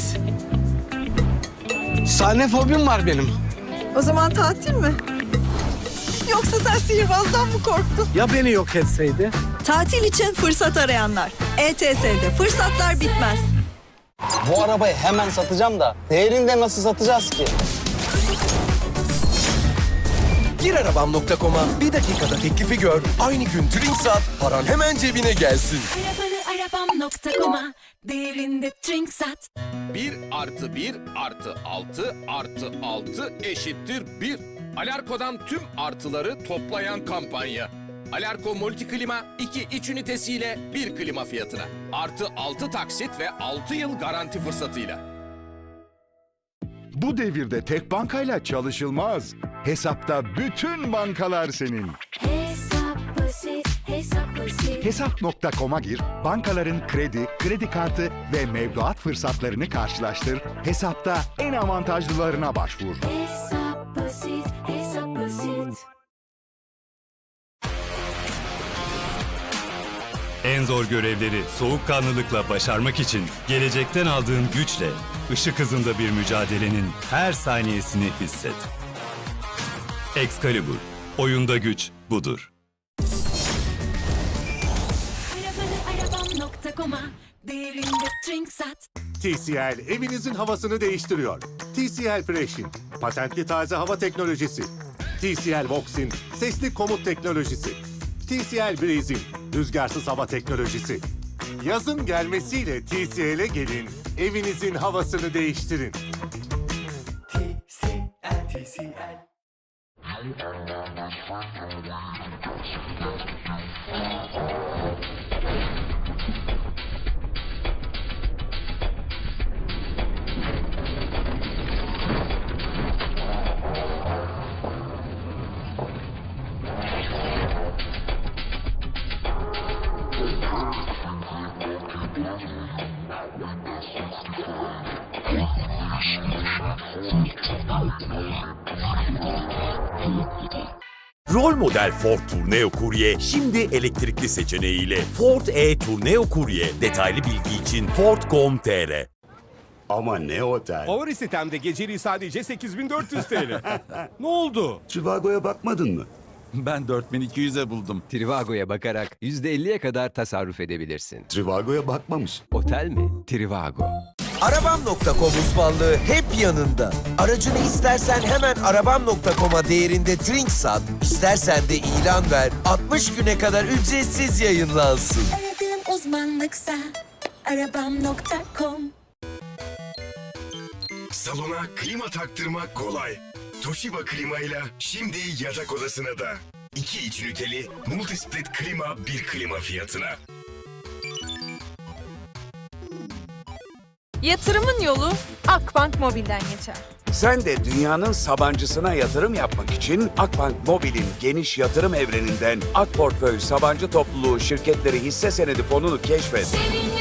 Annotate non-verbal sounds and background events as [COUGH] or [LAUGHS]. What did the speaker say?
Filiz. Sahne fobim var benim. O zaman tatil mi? Yoksa sen sihirbazdan mı korktun? Ya beni yok etseydi? Tatil için fırsat arayanlar. ETS'de fırsatlar bitmez. Bu arabayı hemen satacağım da değerini de nasıl satacağız ki? Gir arabam.com'a bir dakikada teklifi gör. Aynı gün trink sat, paran hemen cebine gelsin. Arabanı arabam.com'a değerinde trink sat. 1 artı 1 artı 6 artı 6 eşittir 1. Alarko'dan tüm artıları toplayan kampanya. Alarko Multiklima 2 iç ünitesiyle 1 klima fiyatına. Artı 6 taksit ve 6 yıl garanti fırsatıyla. Bu devirde tek bankayla çalışılmaz. Hesapta bütün bankalar senin. Basit. Hesap.com'a gir, bankaların kredi, kredi kartı ve mevduat fırsatlarını karşılaştır. Hesapta en avantajlılarına başvur. Hesap basit, hesap basit. En zor görevleri soğukkanlılıkla başarmak için gelecekten aldığın güçle ışık hızında bir mücadelenin her saniyesini hisset. Excalibur, oyunda güç budur. Değerinde trink sat. TCL evinizin havasını değiştiriyor. TCL Fresh'in patentli taze hava teknolojisi. TCL Vox'in sesli komut teknolojisi. TCL Breeze'in rüzgarsız hava teknolojisi. Yazın gelmesiyle TCL'e gelin, evinizin havasını değiştirin. Rol model Ford Tourneo Courier şimdi elektrikli seçeneğiyle Ford E Tourneo Courier. Detaylı bilgi için Ford.com.tr Ama ne otel? Favori sitemde geceliği sadece 8400 TL. [LAUGHS] ne oldu? Trivago'ya bakmadın mı? [LAUGHS] Ben 4200'e buldum. Trivago'ya bakarak %50'ye kadar tasarruf edebilirsin. Trivago'ya bakmamış. Otel mi? Trivago. Arabam.com uzmanlığı hep yanında. Aracını istersen hemen arabam.com'a değerinde trink sat. İstersen de ilan ver. 60 güne kadar ücretsiz yayınlansın. Aradığım uzmanlıksa arabam.com. Salona klima taktırmak kolay. Toshiba klimayla şimdi yatak odasına da. İki iç üniteli multisplit klima bir klima fiyatına. Yatırımın yolu Akbank Mobil'den geçer. Sen de dünyanın Sabancısına yatırım yapmak için Akbank Mobil'in geniş yatırım evreninden Ak Portföy Sabancı Topluluğu şirketleri hisse senedi fonunu keşfet. Seninle